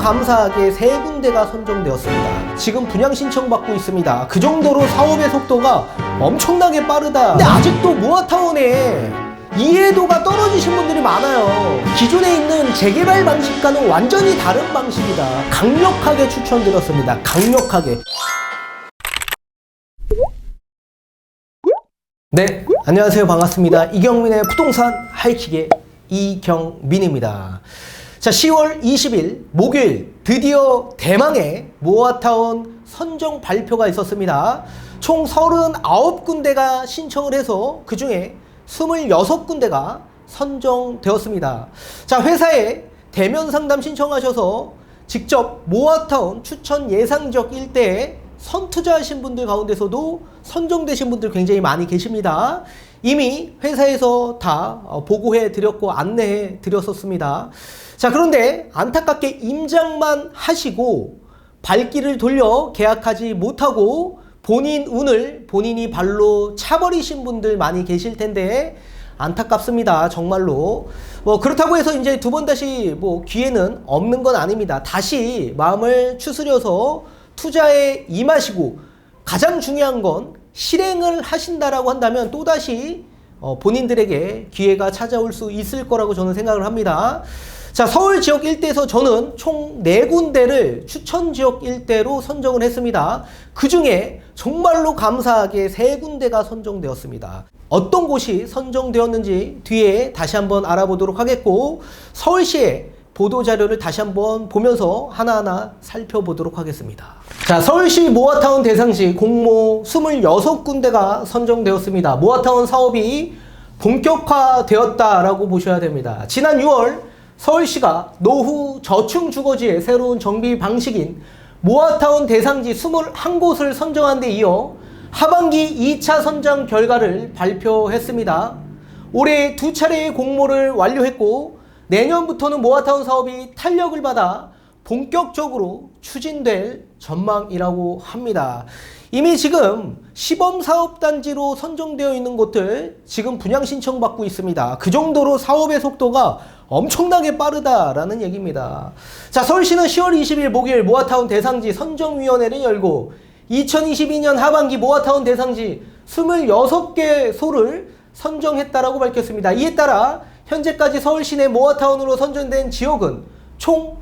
감사하게 세 군데가 선정되었습니다. 지금 분양 신청받고 있습니다. 그 정도로 사업의 속도가 엄청나게 빠르다. 근데 아직도 모아타운에 이해도가 떨어지신 분들이 많아요. 기존에 있는 재개발 방식과는 완전히 다른 방식이다. 강력하게 추천드렸습니다. 강력하게. 네, 안녕하세요. 반갑습니다. 이경민의 부동산 하이킥의 이경민입니다. 자, 10월 20일 목요일 드디어 대망의 모아타운 선정 발표가 있었습니다. 총 39군데가 신청을 해서 그 중에 26군데가 선정되었습니다. 자, 회사에 대면 상담 신청하셔서 직접 모아타운 추천 예상적 일대에 선투자하신 분들 가운데서도 선정되신 분들 굉장히 많이 계십니다. 이미 회사에서 다 어, 보고해 드렸고 안내해 드렸었습니다. 자, 그런데 안타깝게 임장만 하시고 발길을 돌려 계약하지 못하고 본인 운을 본인이 발로 차버리신 분들 많이 계실 텐데 안타깝습니다. 정말로. 뭐 그렇다고 해서 이제 두 번 다시 뭐 기회는 없는 건 아닙니다. 다시 마음을 추스려서 투자에 임하시고 가장 중요한 건 실행을 하신다라고 한다면 또다시 어, 본인들에게 기회가 찾아올 수 있을 거라고 저는 생각을 합니다. 자, 서울 지역 일대에서 저는 총 네군데를 추천 지역 일대로 선정을 했습니다. 그 중에 정말로 감사하게 세군데가 선정되었습니다. 어떤 곳이 선정되었는지 뒤에 다시 한번 알아보도록 하겠고, 서울시의 보도자료를 다시 한번 보면서 하나하나 살펴보도록 하겠습니다. 자, 서울시 모아타운 대상시 공모 26군데가 선정되었습니다. 모아타운 사업이 본격화되었다라고 보셔야 됩니다. 지난 6월 서울시가 노후 저층 주거지의 새로운 정비 방식인 모아타운 대상지 21곳을 선정한 데 이어 하반기 2차 선정 결과를 발표했습니다. 올해 두 차례의 공모를 완료했고 내년부터는 모아타운 사업이 탄력을 받아 본격적으로 추진될 전망이라고 합니다. 이미 지금 시범 사업단지로 선정되어 있는 곳들 지금 분양 신청받고 있습니다. 그 정도로 사업의 속도가 엄청나게 빠르다라는 얘기입니다. 자, 서울시는 10월 20일 목요일 모아타운 대상지 선정위원회를 열고 2022년 하반기 모아타운 대상지 26개 소를 선정했다라고 밝혔습니다. 이에 따라 현재까지 서울 시내 모아타운으로 선정된 지역은 총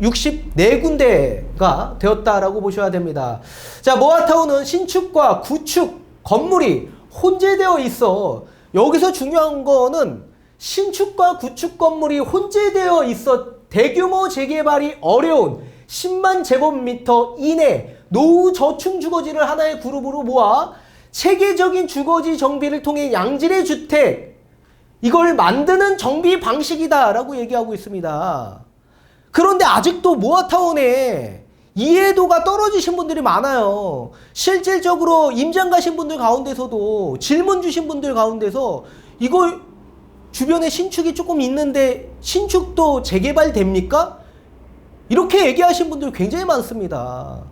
64군데가 되었다라고 보셔야 됩니다. 자, 모아타운은 신축과 구축 건물이 혼재되어 있어 여기서 중요한 거는 신축과 구축 건물이 혼재되어 있어 대규모 재개발이 어려운 10만 제곱미터 이내 노후 저층 주거지를 하나의 그룹으로 모아 체계적인 주거지 정비를 통해 양질의 주택 이걸 만드는 정비 방식이다라고 얘기하고 있습니다. 그런데 아직도 모아타운에 이해도가 떨어지신 분들이 많아요. 실질적으로 임장 가신 분들 가운데서도 질문 주신 분들 가운데서 이거 주변에 신축이 조금 있는데 신축도 재개발 됩니까? 이렇게 얘기하신 분들 굉장히 많습니다.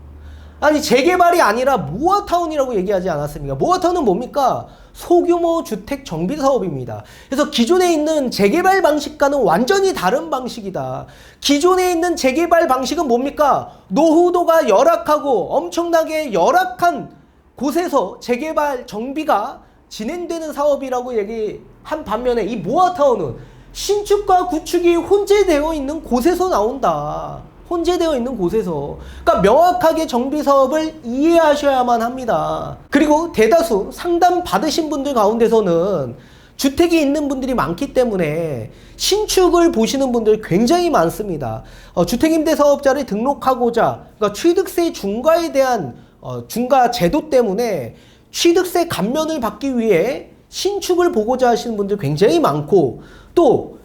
아니 재개발이 아니라 모아타운이라고 얘기하지 않았습니까? 모아타운은 뭡니까? 소규모 주택 정비 사업입니다. 그래서 기존에 있는 재개발 방식과는 완전히 다른 방식이다. 기존에 있는 재개발 방식은 뭡니까? 노후도가 열악하고 엄청나게 열악한 곳에서 재개발 정비가 진행되는 사업이라고 얘기한 반면에 이 모아타운은 신축과 구축이 혼재되어 있는 곳에서 나온다. 혼재되어 있는 곳에서 그러니까 명확하게 정비 사업을 이해하셔야만 합니다. 그리고 대다수 상담 받으신 분들 가운데서는 주택이 있는 분들이 많기 때문에 신축을 보시는 분들 굉장히 많습니다. 어, 주택임대사업자를 등록하고자 그러니까 취득세 중과에 대한 어, 중과 제도 때문에 취득세 감면을 받기 위해 신축을 보고자 하시는 분들 굉장히 많고 또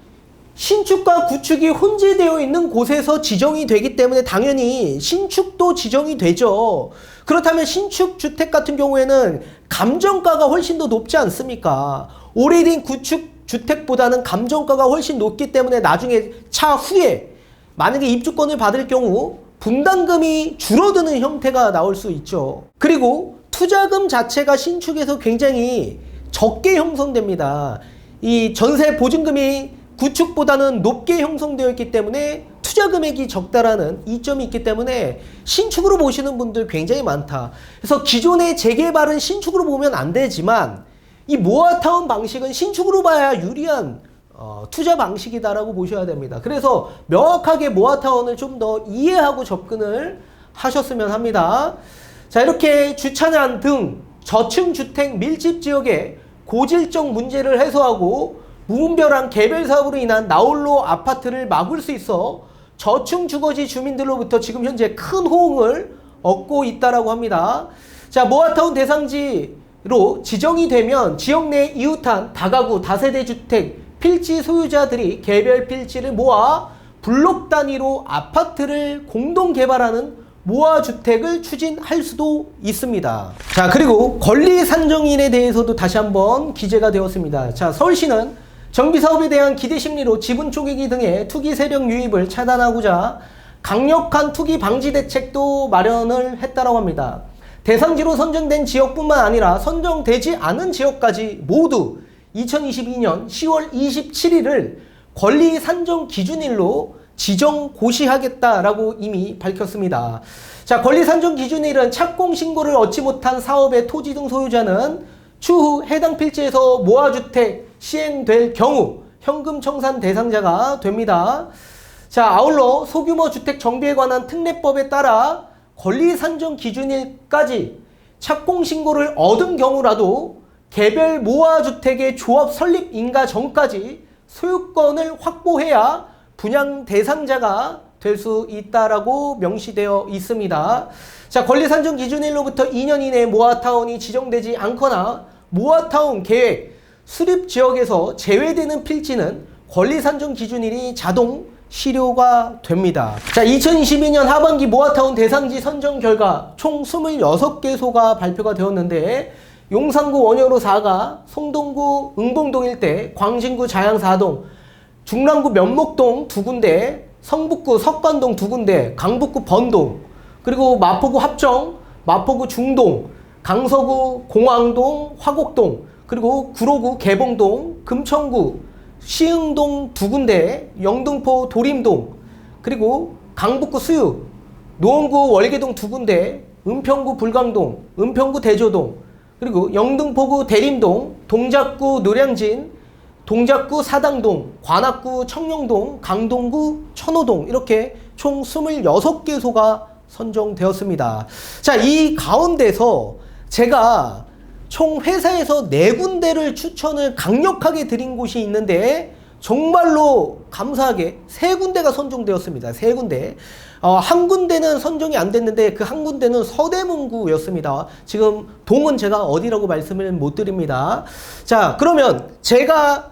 신축과 구축이 혼재되어 있는 곳에서 지정이 되기 때문에 당연히 신축도 지정이 되죠. 그렇다면 신축 주택 같은 경우에는 감정가가 훨씬 더 높지 않습니까? 오래된 구축 주택보다는 감정가가 훨씬 높기 때문에 나중에 차후에 만약에 입주권을 받을 경우 분담금이 줄어드는 형태가 나올 수 있죠. 그리고 투자금 자체가 신축에서 굉장히 적게 형성됩니다. 이 전세 보증금이 구축보다는 높게 형성되어 있기 때문에 투자 금액이 적다라는 이점이 있기 때문에 신축으로 보시는 분들 굉장히 많다. 그래서 기존의 재개발은 신축으로 보면 안 되지만 이 모아타운 방식은 신축으로 봐야 유리한 어, 투자 방식이다라고 보셔야 됩니다. 그래서 명확하게 모아타운을 좀 더 이해하고 접근을 하셨으면 합니다. 자, 이렇게 주차장 등 저층 주택 밀집 지역의 고질적 문제를 해소하고 무분별한 개별 사업으로 인한 나홀로 아파트를 막을 수 있어 저층 주거지 주민들로부터 지금 현재 큰 호응을 얻고 있다라고 합니다. 자, 모아타운 대상지로 지정이 되면 지역 내 이웃한 다가구 다세대 주택 필지 소유자들이 개별 필지를 모아 블록 단위로 아파트를 공동 개발하는 모아 주택을 추진할 수도 있습니다. 자, 그리고 권리 산정인에 대해서도 다시 한번 기재가 되었습니다. 자, 서울시는 정비 사업에 대한 기대 심리로 지분 쪼개기 등의 투기 세력 유입을 차단하고자 강력한 투기 방지 대책도 마련을 했다고 합니다. 대상지로 선정된 지역뿐만 아니라 선정되지 않은 지역까지 모두 2022년 10월 27일을 권리 산정 기준일로 지정 고시하겠다라고 이미 밝혔습니다. 자, 권리 산정 기준일은 착공 신고를 얻지 못한 사업의 토지 등 소유자는 추후 해당 필지에서 모아주택 시행될 경우 현금 청산 대상자가 됩니다. 자, 아울러 소규모 주택 정비에 관한 특례법에 따라 권리 산정 기준일까지 착공 신고를 얻은 경우라도 개별 모아 주택의 조합 설립 인가 전까지 소유권을 확보해야 분양 대상자가 될 수 있다라고 명시되어 있습니다. 자, 권리 산정 기준일로부터 2년 이내 모아타운이 지정되지 않거나 모아타운 계획 수립 지역에서 제외되는 필지는 권리 산정 기준일이 자동 실효가 됩니다. 자, 2022년 하반기 모아타운 대상지 선정 결과 총 26개소가 발표가 되었는데 용산구 원효로 4가, 송동구 응봉동 일대, 광진구 자양 4동, 중랑구 면목동 두 군데, 성북구 석관동 두 군데, 강북구 번동, 그리고 마포구 합정, 마포구 중동, 강서구 공항동, 화곡동, 그리고 구로구 개봉동, 금천구, 시흥동 두 군데, 영등포 도림동, 그리고 강북구 수유, 노원구 월계동 두 군데, 은평구 불광동, 은평구 대조동, 그리고 영등포구 대림동, 동작구 노량진, 동작구 사당동, 관악구 청룡동, 강동구 천호동 이렇게 총 26개소가 선정되었습니다. 자, 이 가운데서 제가 총 회사에서 네 군데를 추천을 강력하게 드린 곳이 있는데 정말로 감사하게 세 군데가 선정되었습니다. 세 군데. 어, 한 군데는 선정이 안 됐는데 그 한 군데는 서대문구였습니다. 지금 동은 제가 어디라고 말씀을 못 드립니다. 자, 그러면 제가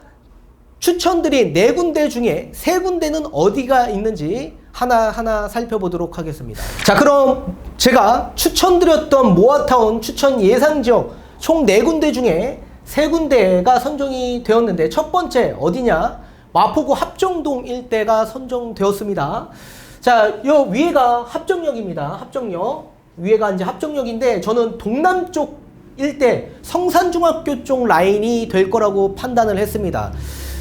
추천드린 네 군데 중에 세 군데는 어디가 있는지 하나하나 살펴보도록 하겠습니다. 자, 그럼 제가 추천드렸던 모아타운 추천 예상 지역 총 네 군데 중에 세 군데가 선정이 되었는데 첫 번째 어디냐? 마포구 합정동 일대가 선정되었습니다. 자, 요 위에가 합정역입니다. 합정역. 위에가 이제 합정역인데 저는 동남쪽 일대 성산중학교 쪽 라인이 될 거라고 판단을 했습니다.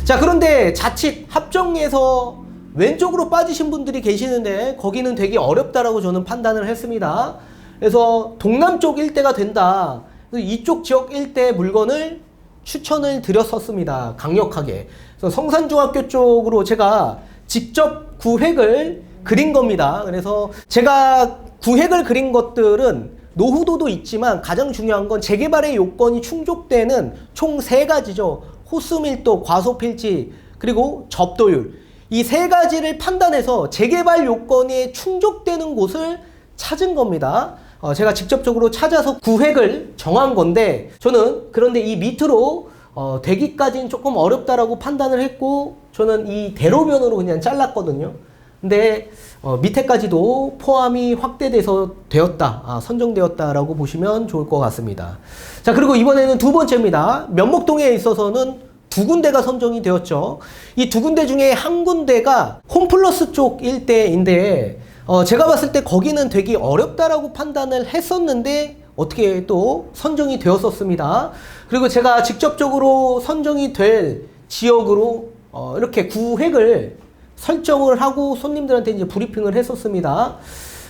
자, 그런데 자칫 합정에서 왼쪽으로 빠지신 분들이 계시는데 거기는 되게 어렵다라고 저는 판단을 했습니다. 그래서 동남쪽 일대가 된다. 이쪽 지역 일대 물건을 추천을 드렸었습니다. 강력하게. 그래서 성산중학교 쪽으로 제가 직접 구획을 그린 겁니다. 그래서 제가 구획을 그린 것들은 노후도도 있지만 가장 중요한 건 재개발의 요건이 충족되는 총 세 가지죠. 호수 밀도, 과소 필지, 그리고 접도율. 이 세 가지를 판단해서 재개발 요건이 충족되는 곳을 찾은 겁니다. 어, 제가 직접적으로 찾아서 구획을 정한 건데 저는 그런데 이 밑으로 어, 되기까지는 조금 어렵다라고 판단을 했고 저는 이 대로변으로 그냥 잘랐거든요. 근데 어, 밑에까지도 포함이 확대돼서 되었다, 아, 선정되었다라고 보시면 좋을 것 같습니다. 자 그리고 이번에는 두 번째입니다. 면목동에 있어서는 두 군데가 선정이 되었죠. 이 두 군데 중에 한 군데가 홈플러스 쪽 일대인데 어, 제가 봤을 때 거기는 되게 어렵다라고 판단을 했었는데 어떻게 또 선정이 되었었습니다. 그리고 제가 직접적으로 선정이 될 지역으로 어, 이렇게 구획을 설정을 하고 손님들한테 이제 브리핑을 했었습니다.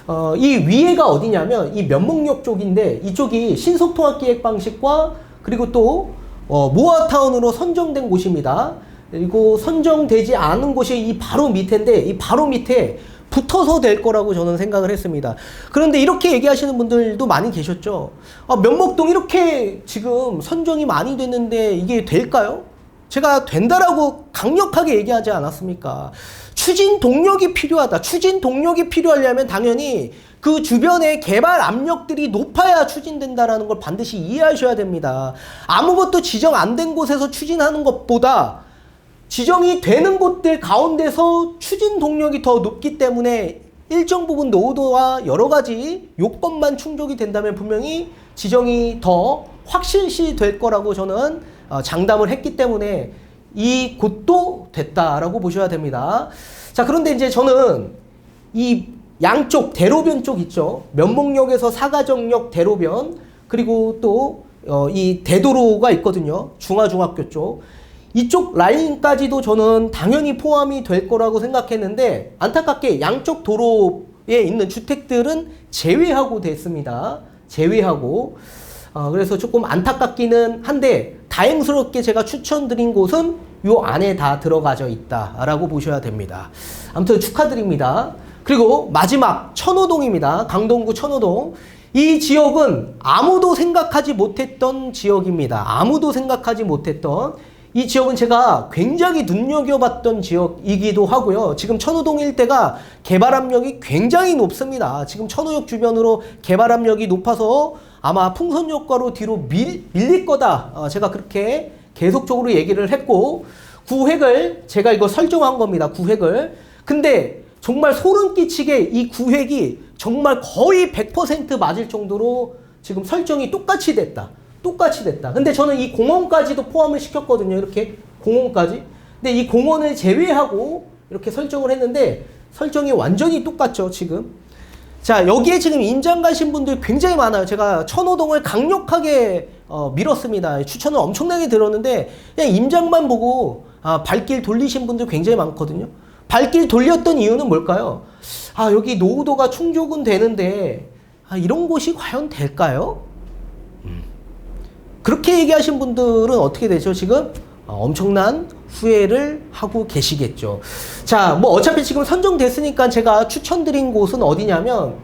어, 이 위에가 어디냐면 이 면목역 쪽인데 이쪽이 신속통합기획 방식과 그리고 또 어, 모아타운으로 선정된 곳입니다. 그리고 선정되지 않은 곳이 이 바로 밑인데 이 바로 밑에 붙어서 될 거라고 저는 생각을 했습니다. 그런데 이렇게 얘기하시는 분들도 많이 계셨죠. 아, 면목동 이렇게 지금 선정이 많이 됐는데 이게 될까요? 제가 된다라고 강력하게 얘기하지 않았습니까? 추진 동력이 필요하다. 추진 동력이 필요하려면 당연히 그 주변에 개발 압력들이 높아야 추진된다라는 걸 반드시 이해하셔야 됩니다. 아무것도 지정 안 된 곳에서 추진하는 것보다 지정이 되는 곳들 가운데서 추진 동력이 더 높기 때문에 일정 부분 노후도와 여러 가지 요건만 충족이 된다면 분명히 지정이 더 확실시 될 거라고 저는 어, 장담을 했기 때문에 이 곳도 됐다라고 보셔야 됩니다. 자, 그런데 이제 저는 이 양쪽 대로변 쪽 있죠. 면목역에서 사가정역 대로변 그리고 또 어, 이 대도로가 있거든요. 중화중학교 쪽. 이쪽 라인까지도 저는 당연히 포함이 될 거라고 생각했는데 안타깝게 양쪽 도로에 있는 주택들은 제외하고 됐습니다. 제외하고 어, 그래서 조금 안타깝기는 한데 다행스럽게 제가 추천드린 곳은 요 안에 다 들어가져 있다라고 보셔야 됩니다. 아무튼 축하드립니다. 그리고 마지막 천호동입니다. 강동구 천호동. 이 지역은 아무도 생각하지 못했던 지역입니다. 아무도 생각하지 못했던 이 지역은 제가 굉장히 눈여겨봤던 지역이기도 하고요. 지금 천호동 일대가 개발 압력이 굉장히 높습니다. 지금 천호역 주변으로 개발 압력이 높아서 아마 풍선 효과로 뒤로 밀, 밀릴 거다. 어, 제가 그렇게 계속적으로 얘기를 했고 구획을 제가 이거 설정한 겁니다. 구획을. 근데 정말 소름 끼치게 이 구획이 정말 거의 100% 맞을 정도로 지금 설정이 똑같이 됐다. 똑같이 됐다. 근데 저는 이 공원까지도 포함을 시켰거든요. 이렇게 공원까지. 근데 이 공원을 제외하고 이렇게 설정을 했는데 설정이 완전히 똑같죠, 지금. 자, 여기에 지금 임장 가신 분들 굉장히 많아요. 제가 천호동을 강력하게 어, 밀었습니다. 추천을 엄청나게 들었는데 그냥 임장만 보고 아, 발길 돌리신 분들 굉장히 많거든요. 발길 돌렸던 이유는 뭘까요? 아, 여기 노후도가 충족은 되는데 아, 이런 곳이 과연 될까요? 음. 그렇게 얘기하신 분들은 어떻게 되죠? 지금 어, 엄청난 후회를 하고 계시겠죠. 자, 뭐 어차피 지금 선정됐으니까 제가 추천드린 곳은 어디냐면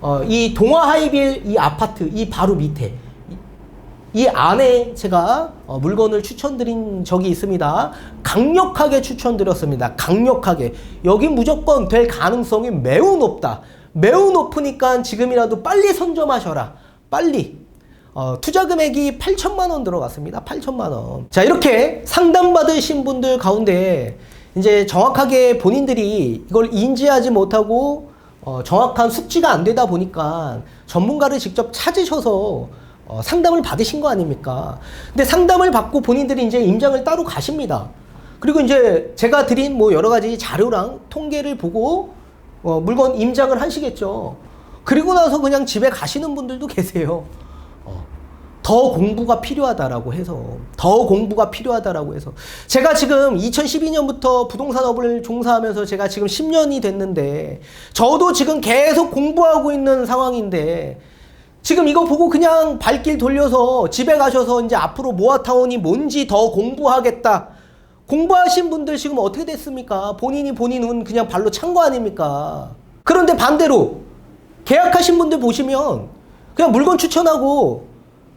어, 이 동화 하이빌 이 아파트 이 바로 밑에 이, 이 안에 제가 어, 물건을 추천드린 적이 있습니다. 강력하게 추천드렸습니다. 강력하게 여기 무조건 될 가능성이 매우 높다. 매우 높으니까 지금이라도 빨리 선점하셔라. 빨리. 어, 투자 금액이 8천만 원 들어갔습니다. 8천만 원. 자, 이렇게 상담 받으신 분들 가운데 이제 정확하게 본인들이 이걸 인지하지 못하고 어, 정확한 숙지가 안 되다 보니까 전문가를 직접 찾으셔서 어, 상담을 받으신 거 아닙니까? 근데 상담을 받고 본인들이 이제 임장을 따로 가십니다. 그리고 이제 제가 드린 뭐 여러 가지 자료랑 통계를 보고 어, 물건 임장을 하시겠죠. 그리고 나서 그냥 집에 가시는 분들도 계세요. 더 공부가 필요하다라고 해서 더 공부가 필요하다라고 해서 제가 지금 2012년부터 부동산 업을 종사하면서 제가 지금 10년이 됐는데 저도 지금 계속 공부하고 있는 상황인데 지금 이거 보고 그냥 발길 돌려서 집에 가셔서 이제 앞으로 모아타운이 뭔지 더 공부하겠다. 공부하신 분들 지금 어떻게 됐습니까? 본인이 본인 은 그냥 발로 찬 거 아닙니까? 그런데 반대로 계약하신 분들 보시면 그냥 물건 추천하고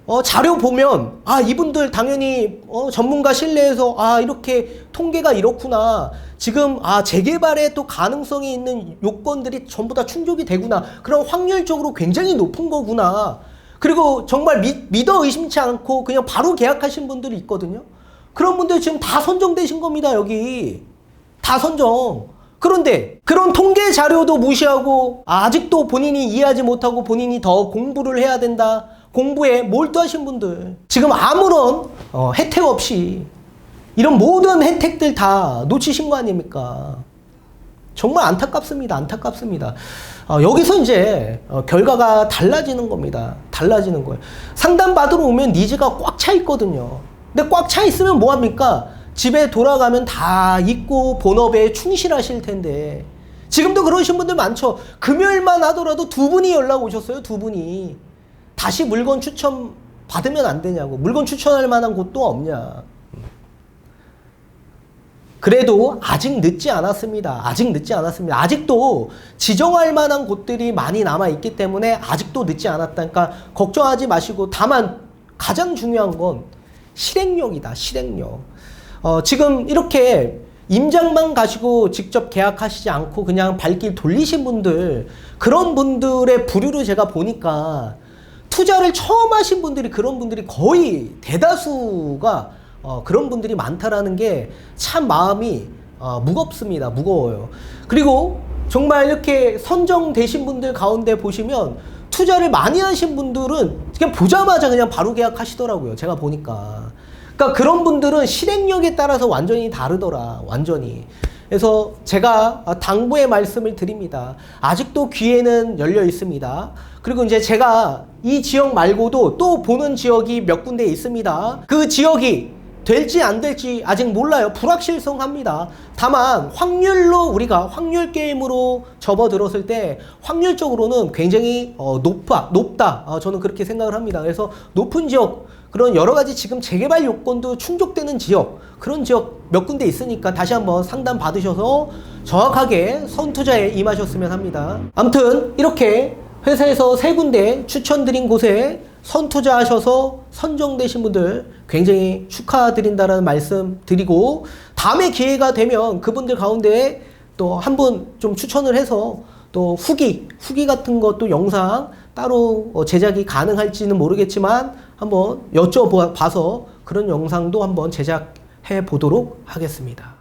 어, 자료 보면 아 이분들 당연히 어, 전문가 신뢰해서 아 이렇게 통계가 이렇구나. 지금 아 재개발에 또 가능성이 있는 요건들이 전부 다 충족이 되구나. 그럼 확률적으로 굉장히 높은 거구나. 그리고 정말 믿, 믿어 의심치 않고 그냥 바로 계약하신 분들이 있거든요. 그런 분들 지금 다 선정되신 겁니다 여기. 다 선정. 그런데 그런 통계 자료도 무시하고 아직도 본인이 이해하지 못하고 본인이 더 공부를 해야 된다 공부에 몰두하신 분들 지금 아무런 어, 혜택 없이 이런 모든 혜택들 다 놓치신 거 아닙니까? 정말 안타깝습니다. 안타깝습니다. 어, 여기서 이제 어, 결과가 달라지는 겁니다. 달라지는 거예요. 상담 받으러 오면 니즈가 꽉 차 있거든요. 근데 꽉 차 있으면 뭐 합니까? 집에 돌아가면 다 잊고 본업에 충실하실 텐데 지금도 그러신 분들 많죠. 금요일만 하더라도 두 분이 연락 오셨어요. 두 분이 다시 물건 추천 받으면 안 되냐고. 물건 추천할 만한 곳도 없냐. 그래도 아직 늦지 않았습니다. 아직 늦지 않았습니다. 아직도 지정할 만한 곳들이 많이 남아 있기 때문에 아직도 늦지 않았다니까 걱정하지 마시고 다만 가장 중요한 건 실행력이다. 실행력. 어, 지금 이렇게 임장만 가시고 직접 계약하시지 않고 그냥 발길 돌리신 분들 그런 분들의 부류를 제가 보니까 투자를 처음 하신 분들이 그런 분들이 거의 대다수가 어, 그런 분들이 많다라는 게 참 마음이 어, 무겁습니다. 무거워요. 그리고 정말 이렇게 선정되신 분들 가운데 보시면 투자를 많이 하신 분들은 그냥 보자마자 그냥 바로 계약하시더라고요. 제가 보니까. 그러니까 그런 분들은 실행력에 따라서 완전히 다르더라. 완전히. 그래서 제가 당부의 말씀을 드립니다. 아직도 기회는 열려 있습니다. 그리고 이제 제가 이 지역 말고도 또 보는 지역이 몇 군데 있습니다. 그 지역이 될지 안 될지 아직 몰라요. 불확실성합니다. 다만 확률로 우리가 확률 게임으로 접어들었을 때 확률적으로는 굉장히 어, 높아 높다. 어, 저는 그렇게 생각을 합니다. 그래서 높은 지역 그런 여러 가지 지금 재개발 요건도 충족되는 지역 그런 지역 몇 군데 있으니까 다시 한번 상담 받으셔서 정확하게 선투자에 임하셨으면 합니다. 아무튼 이렇게 회사에서 세 군데 추천드린 곳에 선투자하셔서 선정되신 분들 굉장히 축하드린다라는 말씀 드리고 다음에 기회가 되면 그분들 가운데 또 한 분 좀 추천을 해서 또 후기 후기 같은 것도 영상 따로 어, 제작이 가능할지는 모르겠지만 한번 여쭤봐서 그런 영상도 한번 제작 해 보도록 하겠습니다.